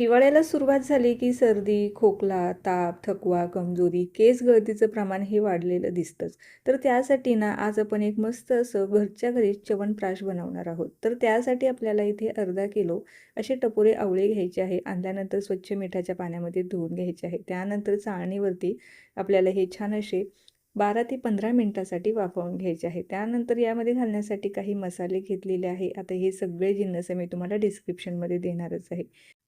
हिवाळ्याला सुरुवात झाली की सर्दी खोकला ताप थकवा कमजोरी केस गळतीचं प्रमाण हे वाढलेलं दिसतंच. तर त्यासाठी ना आज आपण एक मस्त असं घरच्या घरी च्यवनप्राश बनवणार आहोत. तर त्यासाठी आपल्याला इथे अर्धा किलो असे टपोरे आवळे घ्यायचे आहे. आणल्यानंतर स्वच्छ मिठाच्या पाण्यामध्ये धुवून घ्यायचे आहे. त्यानंतर चाळणीवरती आपल्याला हे छान असे बारा ते पंधरा मिनटासाठी वाफवून घ्यायचे आहे. त्यानंतर यामध्ये घालण्यासाठी काही मसाले घेतलेले आहे. आता हे सगळे जिन्नस मी तुम्हाला डिस्क्रिप्शनमध्ये देणारच आहे.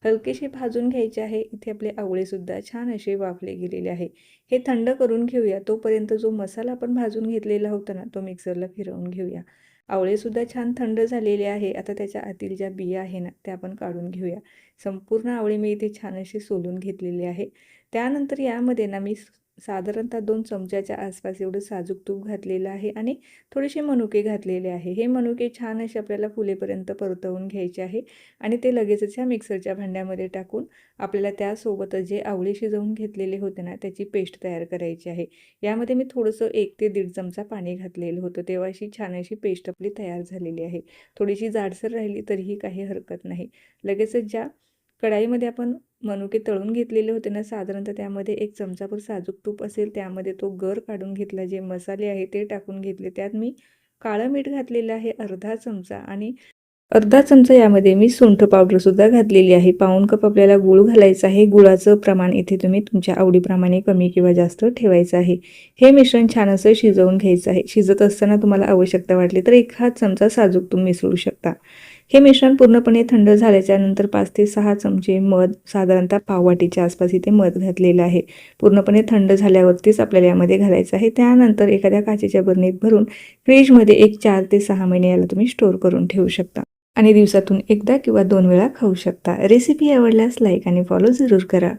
हलकेशी भाजून घ्यायचे आहे. इथे आपले आवळेसुद्धा छान असे वाफले गेलेले आहे. हे थंड करून घेऊया. तोपर्यंत जो मसाला आपण भाजून घेतलेला होता ना तो मिक्सरला फिरवून घेऊया. आवळेसुद्धा छान थंड झालेले आहे. आता त्याच्या आतील ज्या बिया आहे ना त्या आपण काढून घेऊया. संपूर्ण आवळे मी इथे छान असे सोलून घेतलेले आहे. त्यानंतर यामध्ये ना मी साधारणतः दोन चमच्याच्या आसपास एवढं साजूक तूप घातलेलं आहे आणि थोडेसे मनुके घातलेले आहे. हे मनुके छान असे आपल्याला फुलेपर्यंत परतवून घ्यायचे आहे आणि ते लगेचच ह्या मिक्सरच्या भांड्यामध्ये टाकून आपल्याला त्यासोबतच जे आवळे शिजवून घेतलेले होते ना त्याची पेस्ट तयार करायची आहे. यामध्ये मी थोडंसं एक ते दीड चमचा पाणी घातलेलं होतं. तेव्हा अशी छान अशी पेस्ट आपली तयार झालेली आहे. थोडीशी जाडसर राहिली तरीही काही हरकत नाही. लगेचच ज्या कढाईमध्ये आपण मनुके तळून घेतलेले होते ना साधारणतः त्यामध्ये एक चमचाभर साजूक तूप असेल त्यामध्ये तो गर काढून घेतला जे मसाले आहे ते टाकून घेतले. त्यात मी काळं मीठ घातलेलं आहे अर्धा चमचा आणि अर्धा चमचा यामध्ये मी सुंठ पावडरसुद्धा घातलेली आहे. पाऊण कप आपल्याला गूळ घालायचं आहे. गुळाचं प्रमाण इथे तुम्ही तुमच्या आवडीप्रमाणे कमी किंवा जास्त ठेवायचं आहे. हे मिश्रण छान असं शिजवून घ्यायचं आहे. शिजत असताना तुम्हाला आवश्यकता वाटली तर एक हात चमचा साजूक तूप मिसळू शकता. हे मिश्रण पूर्णपणे थंड झाल्याच्यानंतर पाच ते सहा चमचे मध साधारणतः पाववाटीच्या आसपास इथे मध घातलेलं आहे. पूर्णपणे थंड झाल्यावरतीच आपल्याला यामध्ये घालायचं आहे. त्यानंतर एखाद्या काचेच्या बरणीत भरून फ्रीजमध्ये एक चार ते सहा महिने याला तुम्ही स्टोअर करून ठेवू शकता. आणि दिवसातून एकदा किंवा दोन वेळा खाऊ शकता. रेसिपी आवडल्यास लाईक आणि फॉलो जरूर करा.